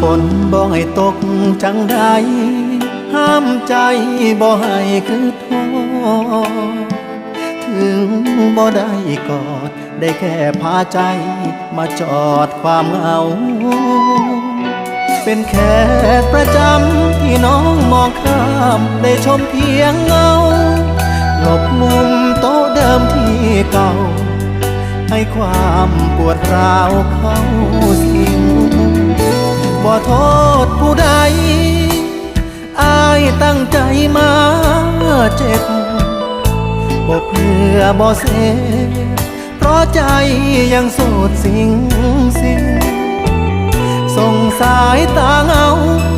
ฝนบ่ให้ตกจังใดห้ามใจบ่ให้คือท้อถึงบ่ได้กอด ได้แค่พาใจ มาจอดความเหงา เป็นแขกประจำที่น้องมองข้าม ได้ชมเพียงเงาหลบมุมโต๊ะเดิมที่เก่า ให้ความปวดร้าวเข้าสิง บ่โทษผู้ใด อายตั้งใจมาเจ็บบ่เพื่อบ่เสเพราะใจยังโสดสิงสิงส่งสายตาเงา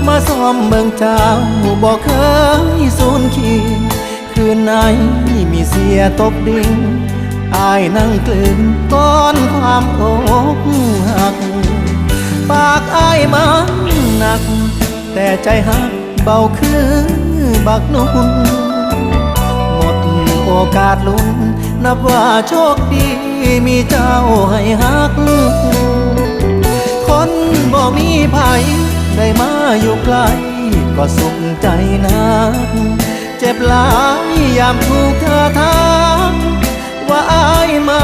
มาซ้อมเบิ่งเจ้าบ่เคยสูญขีคืนไหนมีเสียตกดิ่งอายนั่งกลืนก้อนความอกหัก ปากอายมันหนัก แต่ใจหักเบาคือบักนุ่นหมดโอกาสลุ้นนับว่าโชคดีมีเจ้าให้หัก คนบ่มีภัยได้มาอยู่ใกล ก็สุขใจนัก เจ็บหลายยามถูกเธอถามว่าอายมา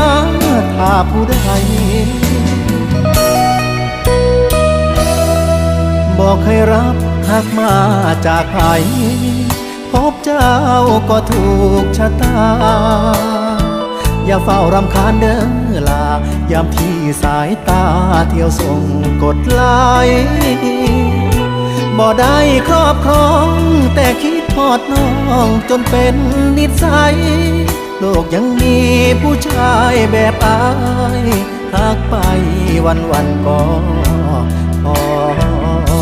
ถ้าผู้ใด อกให้รับหักมาจากไผพบเจ้าก็ถูกชะตา อย่าเฝ้ารำคาญเด้อลายามที่สายตาเที่ยวส่งกดไลบ่ได้ครอบครอง แต่คิดทอดน้องจนเป็นนิสัย โลกยังมีผู้ชายแบบอายหากไปวันวันก็พอ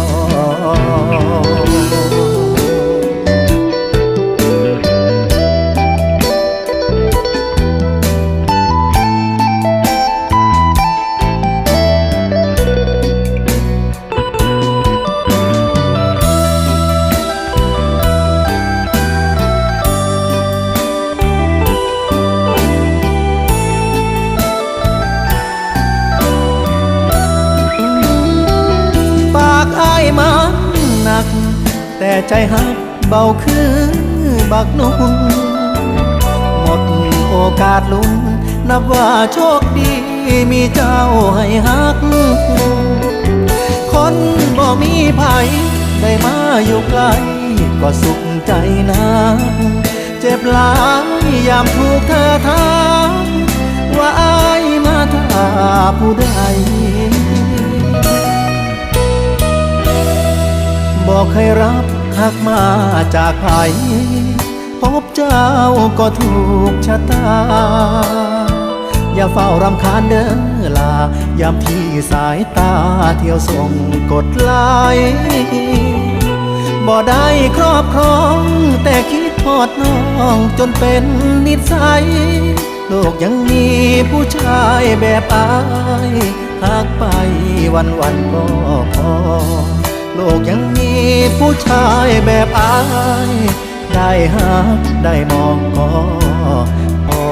ากอายมันหนัก แต่ใจหักเบาคือบักนุ่นหมดโอกาสลุ้นนับว่าโชคดีมีเจ้าให้หัก คนบ่มีภัยได้มาอยู่ใกล้ก็สุขใจนักเจ็บหลายยามถูกเธอถามว่าอายมาถ้าผู้ใด ให้รับหักมาจากไผพบเจ้าก็ถูกชะตา อย่าเฝ้ารำคาญเด้อลายามที่สายตาเที่ยวส่งกดไลบ่ได้ครอบครอง แต่คิดทอดน้องจนเป็นนิสัย โลกยังมีผู้ชายแบบอายหากไปวันวันก็พอ โลกยังมีผู้ชายแบบอาย ได้หักได้มองก็พอ